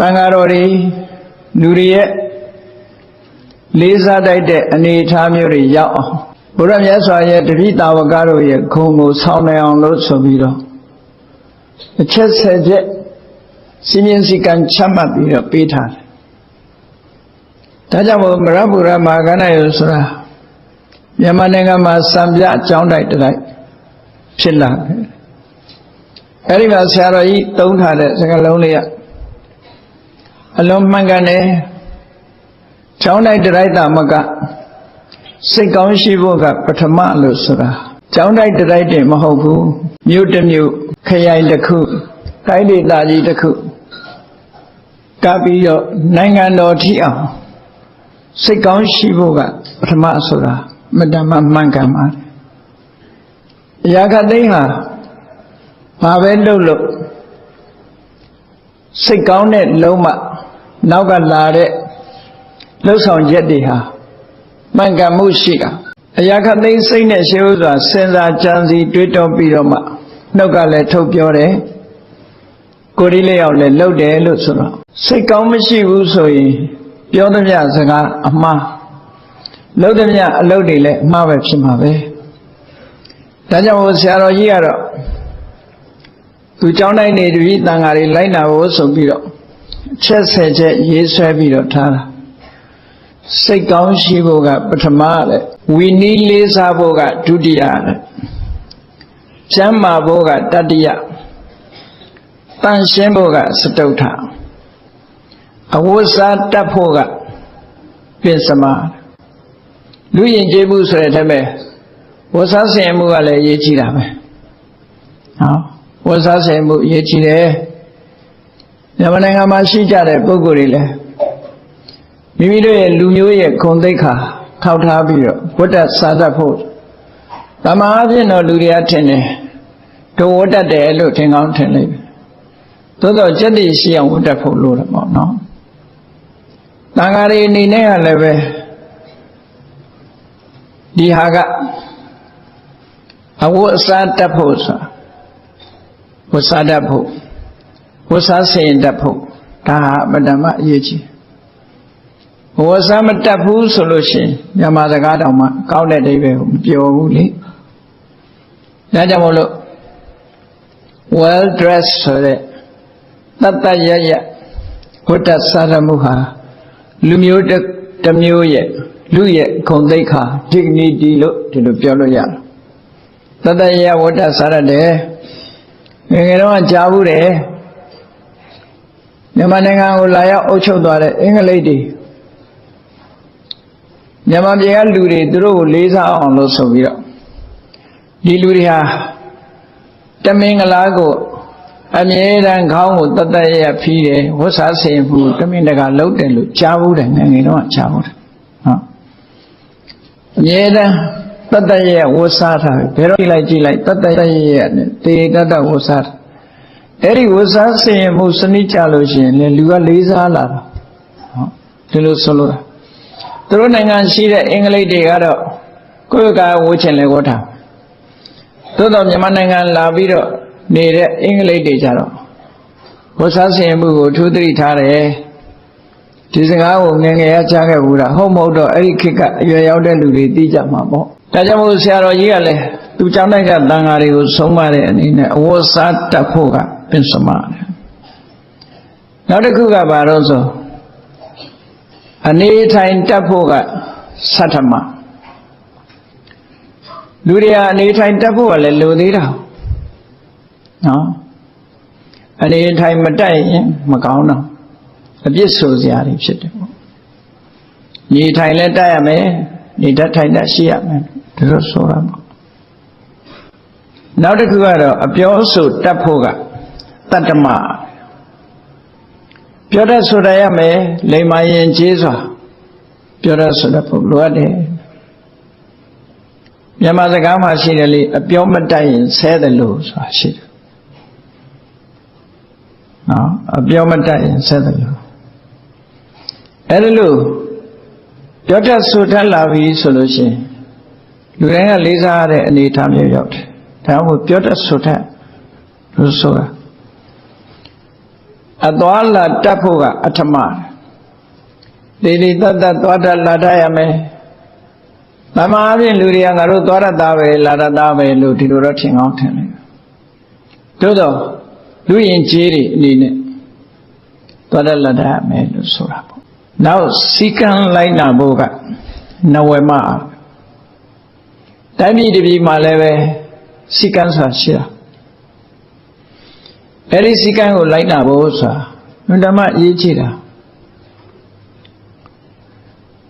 တန်ဃာတော်တွေလူတွေရဲ့လေးစားတိုက်တဲ့အနေအထားမျိုးတွေရောက်အောင်ဘုရားမြတ်စွာရဲ့တတိတာဝကတို့ရဲ့ခုံကိုဆောင်းနိုင်အောင်လို့ဆိုပြီးတော့အချက်ဆက်ချက်စီမင်းစည်းကမ်းချမှတ်ပြီးတော့ပေးထားတယ်ဒါကြောင့်မို့မရဗုဒ္ဓမဟာကဏ္ဍယောဆိုတာမြန်မာနိုင်ငံမှာစံပြအကြောင်းတိုက်တိုက်ဖြစ်လာတယ်အဲဒီမှာဆရာတော်ကြီးသုံးထားတဲ့စကားလုံးလေးက အလုံးမှန်ကန်တယ်။ကျောင်းတိုက်တိုက်တာမကစိတ်ကောင်းရှိဖို့ကပထမလို့ဆိုတာကျောင်းတိုက်တိုက်တင်မဟုတ်ဘူးမြို့တစ်မြို့ခရိုင်တစ်ခုတိုင်းဒေသကြီးတစ်ခုကပ်ပြီးတော့နိုင်ငံတော်ထိအောင်စိတ်ကောင်းရှိဖို့ကပထမဆိုတာမတ္တမမှန်ကန်ပါတယ်။အရာခသိန်းဟာဘာပဲလုပ်လို့စိတ်ကောင်းတဲ့လုံးမ နောက်ကလာတဲ့လှုပ်ဆောင်ချက်တွေဟာမှန်ကန်မှုရှိတာအရာခသိစိတ်နဲ့ရှေးဥစွာစဉ်းစားကြံစည်တွေးတောပြီးတော့မှနှုတ်ကလည်းထုတ်ပြောတယ်ကိုယ်ဒီလေးယောက်လည်းလှုပ်တယ်လို့ဆိုတော့စိတ်ကောင်းမရှိဘူးဆိုရင်ပြောသမျှစကားအမှားလှုပ်သမျှအလုပ်တွေလည်းအမှားပဲဖြစ်မှာပဲဒါကြောင့်ဆရာတော်ကြီးကတော့သူเจ้าနိုင်နေတပည့်တန်ဃာတွေလိုက်နာဖို့ဆိုပြီးတော့ ချက်ဆယ်ချက်ရေးဆွဲပြီးတော့ထားတာစိတ်ကောင်းရှိဖို့ကပထမလေဝီနီးလေးစားဖို့ကဒုတိယလေကျမ်းမာဖို့ကတတိယတန်ရှင်းဖို့ကစတုထအဝတ်စားတတ်ဖို့ကပင်စမလူရင်ကျေးမှုဆိုတဲ့တည်းမဲ့ဝတ်စားဆင်မှုကလည်းရေးကြည့်တာပဲဟောဝတ်စားဆင်မှုရေးကြည့်တယ် မြန်မာနိုင်ငံမှာရှိကြတဲ့ပုဂ္ဂိုလ်တွေလည်းမိမိတို့ရဲ့လူမျိုးရဲ့ဂုဏ်သိက္ခာထောက်ထားပြီးတော့ဝတ္တစာတတ်ဖို့တမန်အဖြစ်တော့လူတွေကထင်တယ်ဒုဝတ္တတယ်လို့ထင်ကောင်းထင်လိမ့်မယ်သို့တော့စက်တည်ရှိအောင်ဝတ္တဖို့လို့တယ်ပေါ့နော်တန်ဃာတွေအနေနဲ့ကလည်းပဲဒီဟာကအဝတ်အစားတတ်ဖို့ဆိုတာဝတ်စားတတ်ဖို့ ဝတ်စားစေရင်တတ်ဖို့ဒါဟာအမတ္တမအရေးကြီးဝတ်စားမတတ်ဘူးဆိုလို့ရှိရင်မြန်မာစကားတောင်မှကောင်းတဲ့အိဗယ်ကိုမပြောဘူးလေဒါကြောင့်မို့လို့ well dressed ဆိုတဲ့တတ်တတ်ရရဝတ္တစာရမှုဟာလူမျိုးတစ်မျိုးရဲ့လူရဲ့ဂုဏ်သိက္ခာ dignity လို့ဒီလိုပြောလို့ရတယ်တတရဝတ္တစာရတယ်ငယ်ငယ်တော့ကြားဘူးတယ် မြန်မာနိုင်ငံကိုလာရောက်အုပ်ချုပ်သွားတဲ့အင်္ဂလိပ်တွေမြန်မာပြည်ကလူတွေသူတို့ကိုလေးစားအောင်လို့ဆိုပြီးတော့ဒီလူတွေဟာတမင်္ဂလာကိုအမြဲတမ်းခေါင်းကိုတတ်တရဖီးတယ်ဝတ်စားဆင်မှုတမင်တကာလှုပ်တယ်လို့ကြားဘူးတယ်ငယ်ငယ်တော့ကြားဘူးတယ်ဟုတ်အမြဲတမ်းတတ်တရဝတ်စားတာဘယ်တော့ကြည့်လိုက်ကြည့်လိုက်တတ်တရရနဲ့တေတတ်တဝတ်စားတာ အဲ့ဒီဝတ်စားဆင်မှုစနစ်ကြလို့ရှိရင်လေလူကလေးစားလာတာဟုတ်ဒီလိုဆိုလို့တာသူတို့နိုင်ငံရှိတဲ့အင်္ဂလိပ်တွေကတော့ကိုယ့်ကဝှချင်လေဝတ်တာသို့တော့မြန်မာနိုင်ငံလာပြီးတော့နေတဲ့အင်္ဂလိပ်တွေကြတော့ဝတ်စားဆင်မှုကိုထူးသတိထားတယ်ဒီစကားကိုငယ်ငယ်ရကြားခဲ့ဘူးလားဟုတ်မဟုတ်တော့အဲ့ဒီခေတ်ကအရွယ်ရောက်တဲ့လူတွေသိကြမှာပေါ့ဒါကြောင့်မို့ဆရာတော်ကြီးကလည်းသူကျောင်းတိုက်ကတန်ဃာတွေကိုဆုံးမတဲ့အနေနဲ့အဝတ်စားတတ်ဖို့က ပင်စမတယ်နောက်တစ်ခုကဘာလို့ဆိုအနေထိုင်တတ်ဖို့ကသတ္ထမလူတွေဟာအနေထိုင်တတ်ဖို့ကလည်းလိုသေးတာနော်အနေထိုင်မတတ်ရင်မကောင်းတော့အပြစ်ဆိုစရာတွေဖြစ်တယ်ပေါ့နေထိုင်လည်းတတ်ရမယ်နေတတ်ထိုင်တတ်ရှိရမယ်ဒါလို့ဆိုတာပေါ့နောက်တစ်ခုကတော့အပြောဆိုတတ်ဖို့က တတ္တမပြောတတ်ဆိုရရမယ်လိမ္မာရင်ကျေးစွာပြောတတ်ဆိုတတ်ဖို့လိုအပ်တယ်မြန်မာစကားမှာရှိတယ်လေအပြောမတတ်ရင်ဆဲတယ်လို့ဆိုတာရှိတယ်နော်အပြောမတတ်ရင်ဆဲတယ်လို့အဲ့ဒါလို့ပြောတတ်ဆိုတတ်လာပြီဆိုလို့ရှိရင်လူတိုင်းကလေးစားရတဲ့အနေအထားမျိုးရောက်တယ်ဒါမှမဟုတ်ပြောတတ်ဆိုတတ်လို့ဆိုတာ အသွားလာတတ်ဖို့ကအထမတယ်ဒီဒီတတ်တတ်သွားတတ်လာတတ်ရမယ်။တမာအပြင်လူတွေကငါတို့သွားရတာပဲလာရတာပဲလို့ဒီလိုတော့ထင်ကောင်းထင်တယ်။သို့တော့လူရင်ကြီးတွေအနေနဲ့သွားတတ်လာတတ်ရမယ်လို့ဆိုတာပေါ့။နောက်စီကံလိုက်နာဖို့ကနဝမအားတိုင်းပြည်တစ်ပြည်မှာလည်းပဲစီကံဆိုတာရှိတာ အဲ့ဒီစီကံကိုလိုက်နာဖို့ဆိုတာဘုဒ္ဓမအရေးကြီးတာ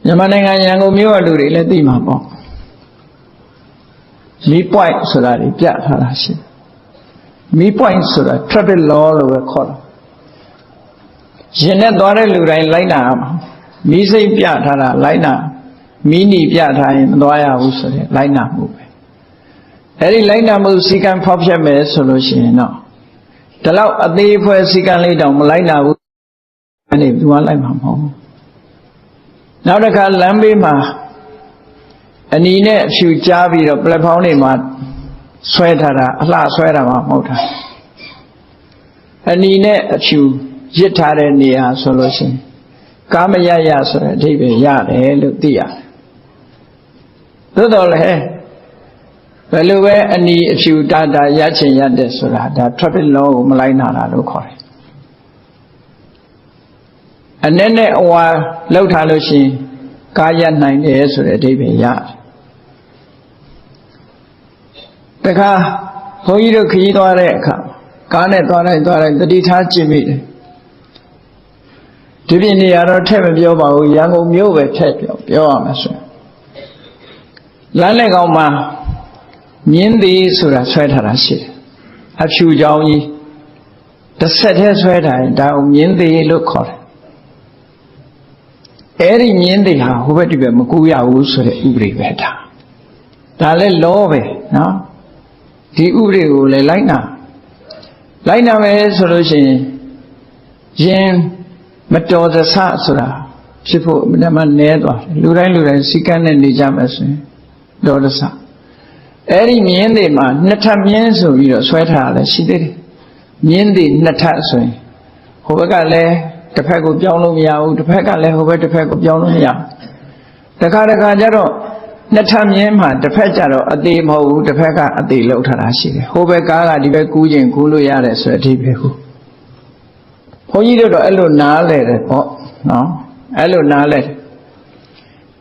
မြန်မာနိုင်ငံရန်ကုန်မြို့ကလူတွေလည်းသိမှာပေါ့မီး point ဆိုတာတွေပြထားတာရှိတယ်မီး point ဆိုတာ traffic law လို့ပဲခေါ်တာရင်နဲ့သွားတဲ့လူတိုင်းလိုက်နာအောင်မီးစိတ်ပြထားတာလိုက်နာမီးနီပြထားရင်မသွားရဘူးဆိုတဲ့လိုက်နာမှုပဲအဲ့ဒီလိုက်နာမှုစီကံဖောက်ဖျက်မယ်ဆိုလို့ရှိရင်တော့ ဒီလောက်အသေးအဖွဲစီကံလေးတောင်မလိုက်နာဘူးအဲ့ဒီသူကလိုက်မှာမဟုတ်ဘူးနောက်တစ်ခါလမ်းဘေးမှာအနီနဲ့အဖြူကြားပြီးတော့ပလက်ဖောင်းတွေမှာဆွဲထားတာအလှဆွဲတာမှမဟုတ်တာအနီနဲ့အဖြူရစ်ထားတဲ့နေရာဆိုလို့ရှိရင်ကာမရရဆိုတဲ့အဓိပ္ပာယ်ရတယ်လို့သိရတယ်သို့တော်လည်း ဘယ်လိုပဲအနီအဖြူတာတာရချင်ရတဲ့ဆိုတာဒါ traffic law ကိုမလိုက်နာတာလို့ခေါ်တယ်အနဲ့နဲ့အဝါလောက်ထားလို့ရှိရင်ကားရနိုင်တယ်ဆိုတဲ့အဓိပ္ပာယ်ရတယ်တခါဘုန်းကြီးတို့ခရီးသွားတဲ့အခါကားနဲ့သွားတိုင်းသွားတိုင်းတတိထားကြည့်မိတယ်ဒီပြင်နေရာတော့ထည့်မပြောပါဘူးရန်ကုန်မြို့ပဲထည့်ပြောပြောရမှာဆိုလမ်းလက်ကောင်မှာ မြင်းသည်ဆိုတာဆွဲထားတာရှိတယ်အဖြူကြောင်ကြီးတစ်ဆက်တည်းဆွဲထားရင်ဒါကိုမြင်းသည်လို့ခေါ်တယ်အဲ့ဒီမြင်းသည်ဟာဟိုဘက်ဒီဘက်မကူရဘူးဆိုတဲ့ဥပဒေပဲဒါဒါလည်းလောပဲနော်ဒီဥပဒေကိုလည်းလိုက်နာလိုက်နာမယ်ဆိုလို့ရှိရင်ရင်မတော်သဆဆိုတာဖြစ်ဖို့အမှန်မှန်နဲသွားတယ်လူတိုင်းလူတိုင်းစီကန်းနဲ့နေကြမယ်ဆိုရင်တော်သဆ အဲ့ဒီမြင်းတွေမှာနှစ်ထပ်မြင်းဆိုပြီးတော့ဆွဲထားရတယ်ရှိသေးတယ်မြင်းတွေနှစ်ထပ်ဆိုရင်ဟိုဘက်ကလည်းတစ်ဖက်ကိုပြောင်းလို့မရဘူးတစ်ဖက်ကလည်းဟိုဘက်တစ်ဖက်ကိုပြောင်းလို့မရဘူးတခါတခါကျတော့နှစ်ထပ်မြင်းမှာတစ်ဖက်ကျတော့အသေးမဟုတ်ဘူးတစ်ဖက်ကအသေးလောက်ထားတာရှိတယ်ဟိုဘက်ကားကဒီဘက်ကူးခြင်းကူးလို့ရတယ်ဆိုတဲ့အဓိပ္ပာယ်ကိုဘုန်းကြီးတို့တော့အဲ့လိုနားလဲတယ်ပေါ့နော်အဲ့လိုနားလဲတယ်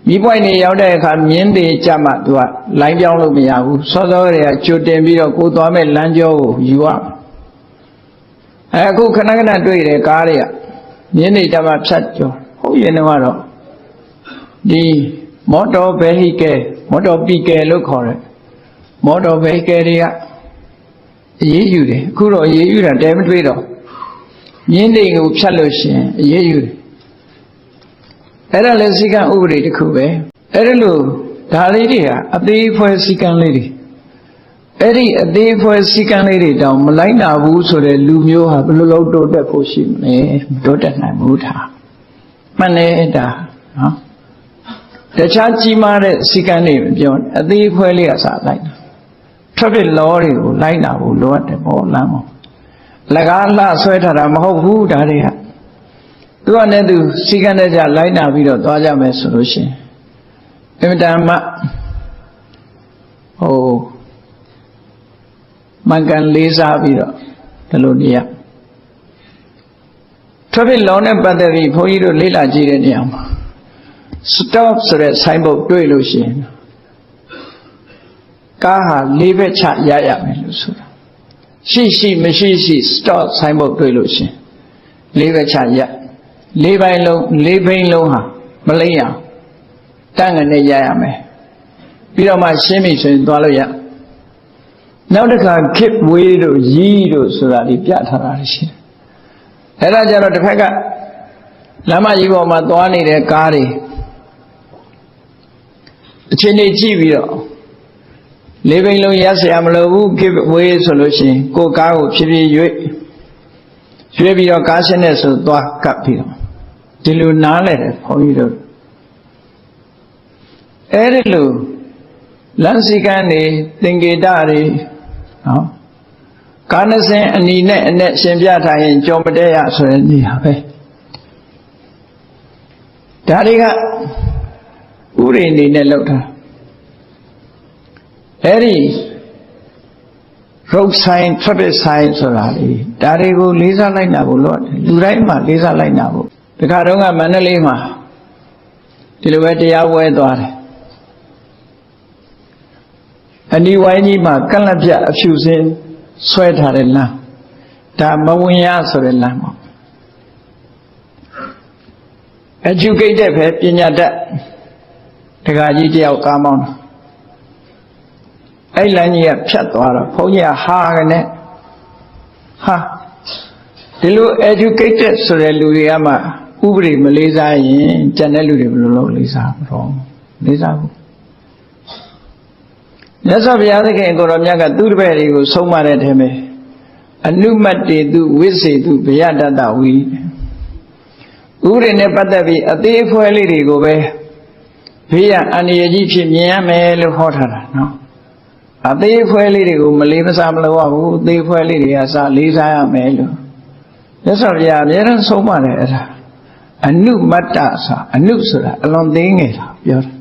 မိပွိုင်နေရောက်တဲ့အခါမြင်းတွေကြမှာသူကလိုင်းပြောင်းလို့မရဘူးစောစောတွေကကြိုတင်ပြီးတော့ကိုသွားမဲ့လမ်းကြောကိုယူရအဲအခုခဏခဏတွေ့တယ်ကားတွေကမြင်းတွေကြမှာဖြတ်ကျော်ဟုတ်ရင်တော့ဒီမော်တော်ဗေဟိကဲမော်တော်ပီကဲလို့ခေါ်တယ်မော်တော်ဗေဟိကဲတွေကအရေးယူတယ်အခုတော့အရေးယူတာတဲမတွေ့တော့မြင်းတွေကိုဖြတ်လို့ရှိရင်အရေးယူတယ် အဲ့ဒါလည်းစီကံဥပဒေတစ်ခုပဲအဲ့ဒါလို့ဒါလေးတွေဟာအသေးဖွဲစီကံလေးတွေအဲ့ဒီအသေးဖွဲစီကံလေးတွေတောင်မလိုက်နာဘူးဆိုတဲ့လူမျိုးဟာဘယ်လိုလုပ်တိုးတက်ဖို့ရှိမလဲတိုးတက်နိုင်ဘူးဒါမှန်တယ်ဒါနော်တခြားကြီးမားတဲ့စီကံတွေပြောအသေးဖွဲလေးကစားလိုက်တာ traffic law တွေကိုလိုက်နာဖို့လိုအပ်တယ်ပေါ့လမ်းပေါ့လကားလှဆွဲထားတာမဟုတ်ဘူးဒါတွေက သူကလည်းသူစီကံတဲ့ကြလိုက်နာပြီးတော့သွားကြမယ်ဆိုလို့ရှိရင်အင်မတန်မှဟိုမင်္ဂန်လေးစားပြီးတော့ဒီလိုနေရ traffic law နဲ့ပတ်သက်ပြီးဘုန်းကြီးတို့လေ့လာကြည့်တဲ့နေရာမှာ stop ဆိုတဲ့ sign board တွေ့လို့ရှိရင်ကားဟာလေးဘက်ချရရမယ်လို့ဆိုတာရှိရှိမရှိရှိ stop sign board တွေ့လို့ရှိရင်လေးဘက်ချရ လေးပိုင်းလုံးလေးဘိန်းလုံးဟာမလိမ့်ရတန့်ကနေရရမယ်ပြီးတော့မှရှင်းပြီဆိုရင်သွားလို့ရနောက်တစ်ခါခစ်ဝေးတို့ရီးတို့ဆိုတာဒီပြထားတာရှိတယ်အဲ့ဒါကြတော့တစ်ခါကလမ်းမကြီးပေါ်မှာသွားနေတဲ့ကားတွေအချိန်နေကြည့်ပြီးတော့လေးဘိန်းလုံးရက်ဆရာမလိုဘူးခစ်ဝေးဆိုလို့ရှိရင်ကိုယ်ကားကိုဖြည်းဖြည်းရွေ့ရွေ့ပြီးတော့ကားရှင်းနဲ့ဆိုသွားကပ်ပြီးတော့ ဒီလိုနားလဲတယ်ဘုန်းကြီးတို့အဲ့ဒီလိုလမ်းစည်းကမ်းတွေသင်္ကေတတွေနော်ကာနစင်အနီနဲ့အနဲ့ရှင်ပြထားရင်ကြော်မတဲရဆိုတဲ့နေဟာပဲဒါတွေကဥရိအနေနဲ့လောက်တာအဲ့ဒီရုပ်ဆိုင်ထပ်ဆိုင်ဆိုတာလေဒါတွေကိုလေးစားလိုက်တာဘုလို့လူတိုင်းမှာလေးစားလိုက်တာဘု ဒီခါတော့ကမန္တလေးမှာဒီလိုပဲတရားဝဲသွားတယ်အနီဝိုင်းကြီးမှာကန့်လက်ပြအဖြူစင်းဆွဲထားတဲ့လမ်းဒါမဝင်ရဆိုတဲ့လမ်းပေါ့ educated ပဲပညာတတ်တက္ကကြီးတယောက်ကားမောင်းတာအဲ့လမ်းကြီးကဖြတ်သွားတော့ဘုန်းကြီးကဟာကနေဟာဒီလို educated ဆိုတဲ့လူတွေကမှ ဥပဒေမလေးစားရင်ကျန်တဲ့လူတွေဘယ်လိုလုပ်လေးစားမလို့လေးစားဘူးမြတ်စွာဘုရားသခင်ကိုရောမြတ်ကသူ့တပည့်တွေကိုဆုံးမတဲ့အထက်မှာအနုမတ္တေတုဝိစေတုဘယတတဝီဥပဒေနဲ့ပတ်သက်ပြီးအသေးအဖွဲလေးတွေကိုပဲဘေးရန်အန္တရာယ်ကြီးဖြစ်မြင်ရမယ်လို့ဟောထားတာနော်အသေးအဖွဲလေးတွေကိုမလေးမစားမလို့ရဘူးအသေးအဖွဲလေးတွေကစလေးစားရမယ်လို့မြတ်စွာဘုရားအများအားဆုံးမတယ်အဲ့ဒါ အနုမတ္တဆိုအနုဆိုတာအလွန်သေးငယ်တာပြောတာ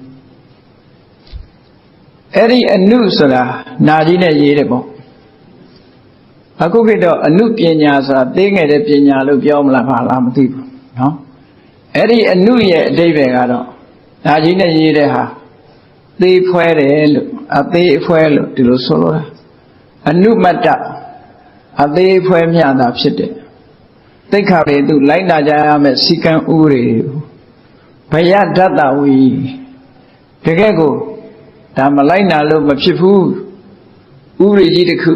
အဲ့ဒီအနုဆိုတာနာကြီးနဲ့ရေးတယ်ပေါ့အခုခေတ်တော့အနုပညာဆိုတာသေးငယ်တဲ့ပညာလို့ပြောမလားဘာလားမသိဘူးနော်အဲ့ဒီအနုရဲ့အဓိပ္ပာယ်ကတော့နာကြီးနဲ့ရေးတဲ့ဟာသေးဖွဲတယ်လို့အသေးအဖွဲလို့ဒီလိုဆိုလိုတာအနုမတ္တအသေးအဖွဲမြတာဖြစ်တယ် သိက္ခာတွေသူလိုက်နာကြရမယ်စီကံဥပဒေဘယဒတ္တဝီတကယ်ကိုဒါမလိုက်နာလို့မဖြစ်ဘူးဥပဒေကြီးတစ်ခု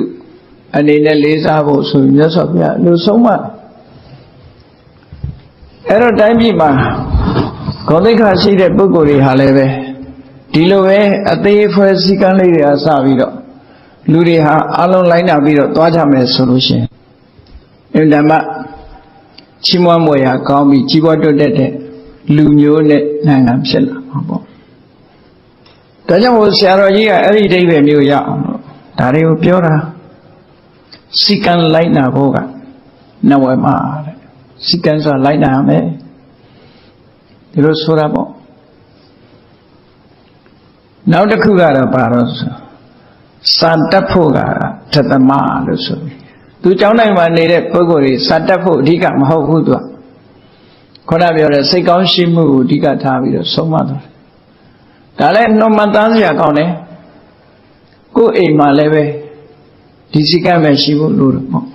အနေနဲ့လေးစားဖို့ဆိုရင်မြတ်စွာဘုရားလူဆုံးမအဲ့တော့တိုင်းပြည်မှာဂေါသိက္ခာရှိတဲ့ပုဂ္ဂိုလ်တွေဟာလည်းပဲဒီလိုပဲအသေးဖွဲစည်းကမ်းလေးတွေကစပြီးတော့လူတွေဟာအလုံးလိုက်နာပြီးတော့သွားကြမယ်ဆိုလို့ရှိရင်အင်တမ ချီးမွမ်းမွေရာကောင်းပြီးကြီးပွားတိုးတက်တဲ့လူမျိုးနဲ့နိုင်ငံဖြစ်လာမှာပေါ့ဒါကြောင့်မို့ဆရာတော်ကြီးကအဲ့ဒီအဓိပ္ပာယ်မျိုးရအောင်လို့ဒါတွေကိုပြောတာစီကံလိုက်နာဖို့ကနဝမတဲ့စီကံဆိုလိုက်နာရမယ်ဒီလိုဆိုတာပေါ့နောက်တစ်ခုကတော့ပါတော့စာတက်ဖို့ကသတ္တမလို့ဆိုပြီး သူเจ้าနိုင်မှာနေတဲ့ပုဂ္ဂိုလ်တွေစာတက်ဖို့အဓိကမဟုတ်ဘူးသူကခုနပြောတဲ့စိတ်ကောင်းရှိမှုကိုအဓိကထားပြီးတော့ဆုံးမသွားတယ်ဒါလည်းနှုတ်မှတန်းစရာကောင်းတယ်ကိုယ်အိမ်မှာလည်းပဲဒီစိတ်ကမဲ့ရှိဖို့လို့တော့ပေါ့